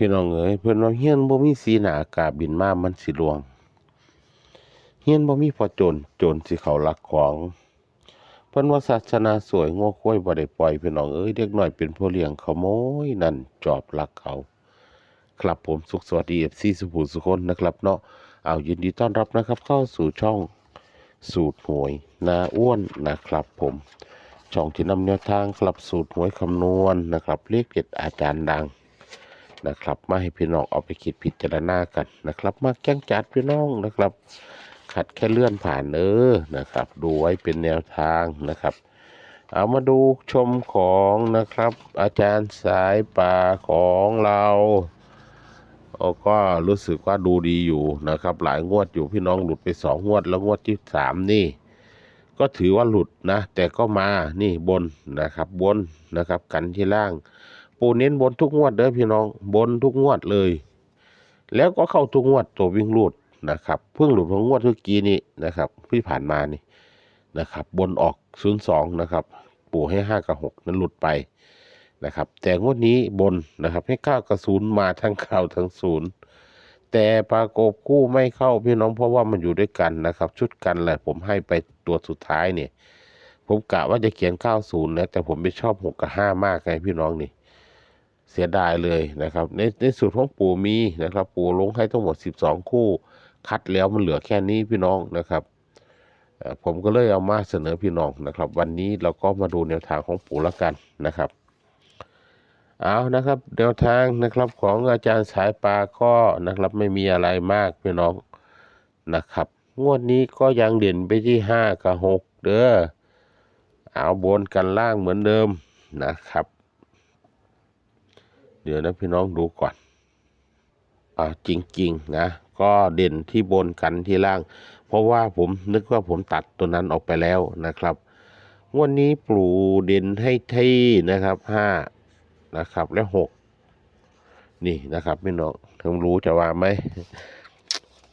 พี่น้องเอ๋ยเพิ่นว่าเฮียนบ่มีสีหน้าอากาศบินมามันสิลวงเฮียนบ่มีพอโจรโจรสิเขาลักของเพิ่นว่าศาสนาสวยงัวควายบ่ได้ปล่อยพี่น้องเอ้ยเด็กน้อยเป็นผู้เลี้ยงขโมยนั่นจอบลักเขาครับผมสุขสวัสดี FC สุภูสุคนนะครับเนาะเอายินดีต้อนรับนะครับ เข้าสู่ช่องสูตรหวยนาอ้วนนะครับผมช่องที่นำแนวทางครับสูตรหวยคำนวณนะครับเลขเด็ดอาจารย์ดัง นะครับ มาให้พี่น้องเอาไปคิดพิจารณากันนะครับ มาแจ้งจัดพี่น้องนะครับ ขัดแค่เลื่อนผ่านเออนะครับ ดูไว้เป็นแนวทางนะครับ เอามาดูชมของนะครับ อาจารย์สายป่าของเราโอ้ก็รู้สึกว่าดูดีอยู่นะครับ หลายงวดอยู่พี่น้องหลุดไปสองงวด แล้วงวดที่สามนี่ ก็ถือว่าหลุดนะ แต่ก็มานี่บนนะครับ บนนะครับ กันที่ล่าง ปูเน้นบนทุกงวดเด้อพี่น้องบนทุกงวดเลย แล้วก็เข้าทุกงวดตัววิ่งรูดนะครับเพิ่งหลุดของงวดเมื่อกี้นี้นะครับที่ผ่านมานี่นะครับ บนออกศูนย์สองนะครับ ปู่ให้ห้ากับหกนั้นหลุดไปนะครับ แต่งวดนี้บนนะครับ ให้เก้ากับศูนย์มาทั้งเก้าทั้งศูนย์แต่ปรากบคู่ไม่เข้าพี่น้องเพราะว่ามันอยู่ด้วยกันนะครับ ชุดกันแหละผมให้ไปตัวสุดท้ายเนี่ยผมกะว่าจะเขียน 90 นะ แต่ผมไปชอบ 6 กับ 5 มากไงพี่น้องนี่ เสียดายเลยนะครับ ในในสูตรของปู่มีนะครับ ปู่ลงให้ทั้งหมด 12 คู่ คัดแล้วมันเหลือแค่นี้พี่น้องนะครับผมก็เลยเอามาเสนอพี่น้องนะครับ วันนี้เราก็มาดูแนวทางของปู่ล้วกันนะครับเอานะครับแนวทางนะครับของอาจารย์สายปลาก็นะครับไม่มีอะไรมากพี่น้องนะครับ งวดนี้ก็ยังเด่นไปที่ 5 กับ 6 เด้อเอาบนกันล่างเหมือนเดิมนะครับ ดี๋ยวนะพี่น้องดูก่อนอ่าจริง ๆ นะ ก็เด่นที่บนกันที่ล่าง เพราะว่าผมนึกว่าผมตัดตัวนั้นออกไปแล้วนะครับวันนี้ปลูเด่นให้ที่นะครับห้านะครับ และหกนี่นะครับพี่น้องทังรู้จะว่าไหม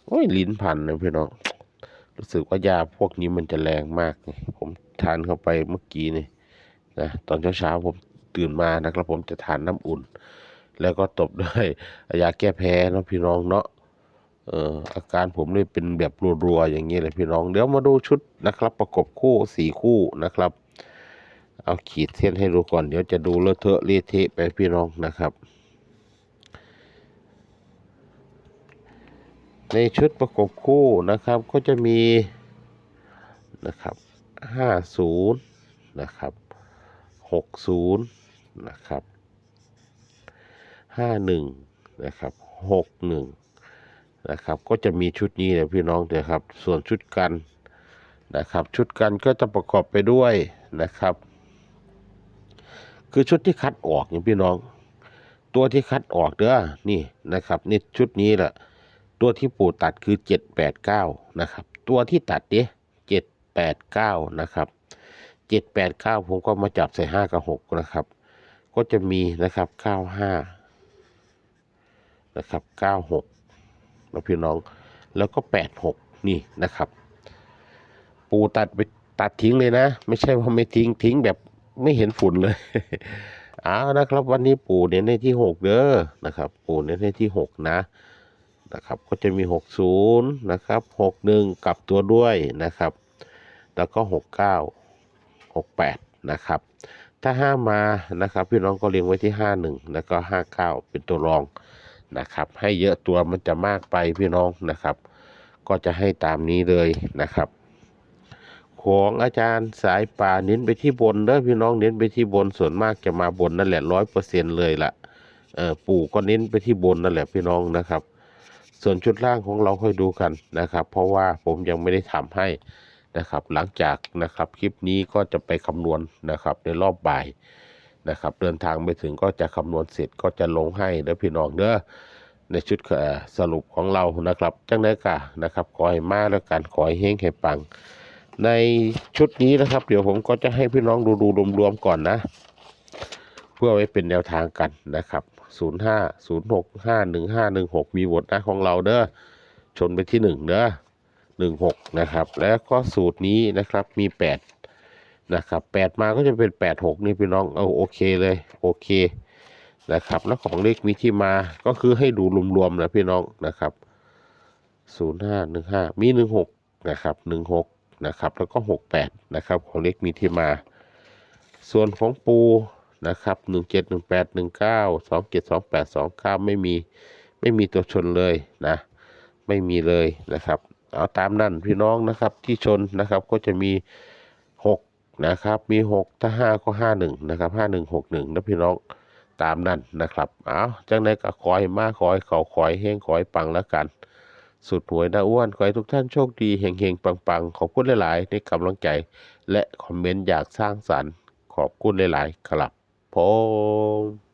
โอ้ยลิ้นพันนะพี่น้องรู้สึกว่ายาพวกนี้มันจะแรงมาก ผมทานเข้าไปเมื่อกี้นี่นะตอนเช้าๆผมตื่นมานะครับ ผมจะทานน้ำอุ่น แล้วก็ตบด้วยยาแก้แพ้เนาะพี่น้องเนาะเอ่ออาการผมเลยเป็นแบบรัวๆอย่างนี้เลยพี่น้อง เดี๋ยวมาดูชุดนะครับ ประกบคู่สี่คู่นะครับ เอาขีดเส้นให้ดูก่อน เดี๋ยวจะดูเลอะเทอะเละเทะไปพี่น้องนะครับ ในชุดประกบคู่นะครับก็จะมีนะครับห้าศูนย์นะครับหกศูนย์นะครับ ห้าหนึ่งนะครับหกหนึ่งนะครับก็จะมีชุดนี้นะพี่น้องเดี๋ยวครับ ส่วนชุดกันนะครับ ชุดกันก็จะประกอบไปด้วยนะครับ คือชุดที่คัดออกอย่างพี่น้อง ตัวที่คัดออกเด้อนี่นะครับนี่ชุดนี้แหละตัวที่ปู่ตัดคือเจ็ดแปดเก้านะครับ ตัวที่ตัดเนี้ยเจ็ดแปดเก้านะครับเจ็ดแปดเก้าผมก็มาจับใส่ห้ากับหกนะครับ ก็จะมีนะครับเก้าห้า นะครับเก้าหกแล้วพี่น้องแล้วก็แปดหกนี่นะครับ ปูตัดไปตัดทิ้งเลยนะ ไม่ใช่ว่าไม่ทิ้งทิ้งแบบไม่เห็นฝุ่นเลยเอานะครับ วันนี้ปูเน้นในที่หกเด้อนะครับ ปูเน้นในที่หกนะนะครับ ก็จะมี60นะครับ61กลับตัวด้วยนะครับ แล้วก็69 68นะครับ ถ้า5มานะครับ พี่น้องก็เรียงไว้ที่51แล้วก็59เป็นตัวรอง นะครับ ให้เยอะตัวมันจะมากไปพี่น้องนะครับ ก็จะให้ตามนี้เลยนะครับ ของอาจารย์สายป่าเน้นไปที่บนเด้อพี่น้องเน้นไปที่บนส่วนมากจะมาบนนั่นแหละร้อยเปอร์เซ็นเลยละเออปู่ก็เน้นไปที่บนนั่นแหละพี่น้องนะครับ ส่วนชุดล่างของเราค่อยดูกันนะครับ เพราะว่าผมยังไม่ได้ทำให้นะครับ หลังจากนะครับคลิปนี้ก็จะไปคำนวณนะครับในรอบบ่าย นะครับเดินทางไปถึงก็จะคำนวณเสร็จก็จะลงให้เด้อพี่น้องเด้อในชุดสรุปของเรานะครับจังได้กะนะครับขอให้มาแล้วกันขอให้เฮงให้ปัง ในชุดนี้นะครับ เดี๋ยวผมก็จะให้พี่น้องดูดูรวมๆก่อนนะ เพื่อไว้เป็นแนวทางกันนะครับ 0 5 0 6 5 1 5 1 6 มีโหวตนะของเราเด้อชนไปที่ 1 เด้อ1 6 นะครับ แล้วก็สูตรนี้นะครับมี 8 นะครับ8มาก็จะเป็น8 6นี่พี่น้องเอาโอเคเลยโอเคนะครับแล้วของเลขมีที่มาก็คือให้ดูรวมๆนะพี่น้องนะครับศูนย์ห้าหนึ่งห้ามีหนึ่งหกนะครับหนึ่งหกนะครับแล้วก็หกแปดนะครับของเลขมีที่มา ส่วนของปูนะครับหนึ่งเจ็ดหนึ่งแปดหนึ่งเก้าสองเจ็ดสองแปดสองเก้าไม่มีไม่มีตัวชนเลยนะไม่มีเลยนะครับ เอาตามนั่นพี่น้องนะครับที่ชนนะครับก็จะมีหก นะครับ มีหกถ้าห้าก็ห้าหนึ่งนะครับห้าหนึ่งหกหนึ่งนะพี่น้องตามนั่นนะครับ เอาจังใดก็คอยมาคอยเขาคอให้เฮงคอยปังแล้วกัน สุดหวยนะอ้วนขอให้ทุกท่านโชคดีเฮงเฮงปังปังๆ ขอบคุณหลายๆในกำลังใจ และคอมเมนต์อยากสร้างสรรค์ ขอบคุณหลายๆ ครับผม